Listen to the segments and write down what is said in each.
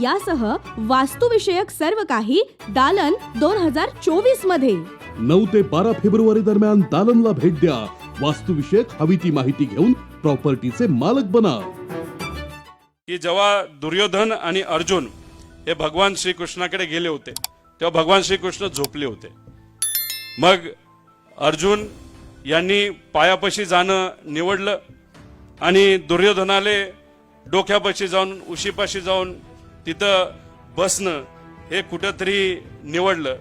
यासह वास्तुविषयक सर्व काही दालन दोन हजार चोवीसमध्ये. नऊ ते बारा फेब्रुवारी दरम्यान दालनला भेट द्या. वास्तुविषयक हवी ती माहिती घेऊन प्रॉपर्टीचे मालक बना. की जेव्हा दुर्योधन आणि अर्जुन हे भगवान श्रीकृष्णाकडे गेले होते तेव्हा भगवान श्रीकृष्ण झोपले होते. मग अर्जुन यांनी पायापाशी जाणं निवडलं आणि दुर्योधनाले डोक्यापाशी जाऊन उशीपाशी जाऊन तिथं बसणं हे कुठंतरी निवडलं.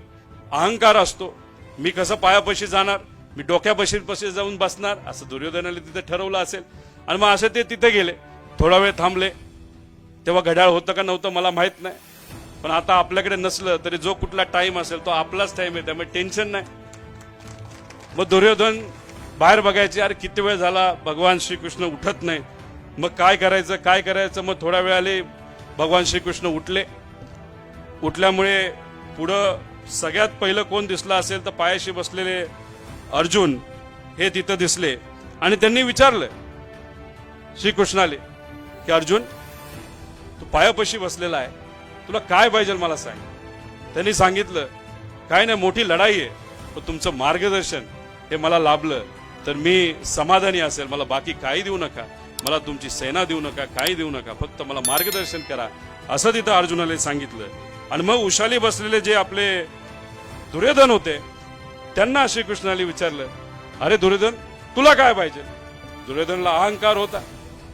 अहंकार असतो. मी कसं पायापाशी जाणार? मी डोक्यापाशीपाशी जाऊन बसणार? असं दुर्योधनाने तिथं ठरवलं असेल. आणि मग असं ते तिथे गेले. थोडा वेळ थांबले. तेव्हा घड्याळ होतं का नव्हतं मला माहीत नाही. पण आता आपल्याकडे नसलं तरी जो कुठला टाईम असेल तो आपलाच टाईम आहे. त्यामुळे टेन्शन नाही. मग दुर्योधन बाहेर बघायचे अरे किती वेळ झाला? भगवान श्रीकृष्ण उठत नाही. मग काय करायचं? काय करायचं? मग थोड्या वेळाने भगवान श्रीकृष्ण उठले. उठल्यामुळे पुढं सगळ्यात पहिलं कोण दिसलं असेल तर पायाशी बसलेले अर्जुन हे तिथं दिसले. आणि त्यांनी विचारलं श्रीकृष्णाले की अर्जुन तू पायापाशी बसलेला आहे. तुला काय पाहिजे मला सांग. त्यांनी सांगितलं काय नाही मोठी लढाई आहे पण तुमचं मार्गदर्शन हे मला लाभलं. तर मी समाधानी असेल मला बाकी काही देऊ नका. मला तुमची सेना देऊ नका काही देऊ नका फक्त मला मार्गदर्शन करा असं तिथं अर्जुनाला सांगितलं. आणि मग उशाली बसलेले जे आपले दुर्योधन होते त्यांना श्रीकृष्णाने विचारलं अरे दुर्योधन तुला काय पाहिजे? दुर्योधनला अहंकार होता.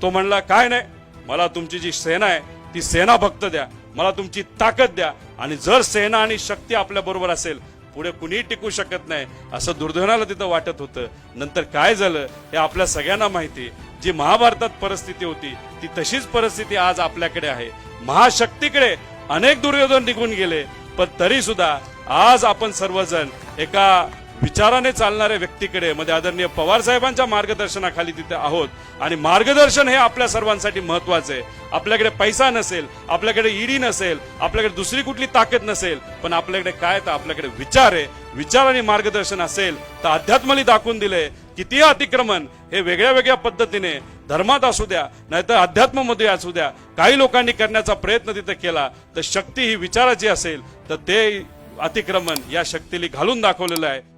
तो म्हणला काय नाही मला तुमची जी सेना आहे ती सेना भक्त द्या मला तुमची ताकद द्या आणि जर सेना आणि शक्ती आपल्या बरोबर असेल पुढे कुणीही टिकू शकत नाही. असं दुर्योधनाला तिथं वाटत होतं. नंतर काय झालं हे आपल्या सगळ्यांना माहिती. जी महाभारतात परिस्थिती होती ती तशीच परिस्थिती आज आपल्याकडे आहे. महाशक्तीकडे अनेक दुर्योधन निघून गेले पण तरी सुद्धा आज आपण सर्वजण एका विचाराने चालणाऱ्या व्यक्तीकडे मध्ये आदरणीय पवार साहेबांच्या मार्गदर्शनाखाली तिथे आहोत. आणि मार्गदर्शन हे आपल्या सर्वांसाठी महत्वाचं आहे. आपल्याकडे पैसा नसेल आपल्याकडे ईडी नसेल आपल्याकडे दुसरी कुठली ताकद नसेल पण आपल्याकडे काय तर आपल्याकडे विचार आहे. विचार आणि मार्गदर्शन असेल तर अध्यात्मली दाखवून दिले किती अतिक्रमण हे वेगळ्या वेगळ्या पद्धतीने धर्मात असू द्या नाहीतर अध्यात्मामध्ये असू द्या काही लोकांनी करण्याचा प्रयत्न तिथे केला तर शक्ती ही विचाराची असेल तर ते अतिक्रमण या शक्तीला घालून दाखवलेलं आहे.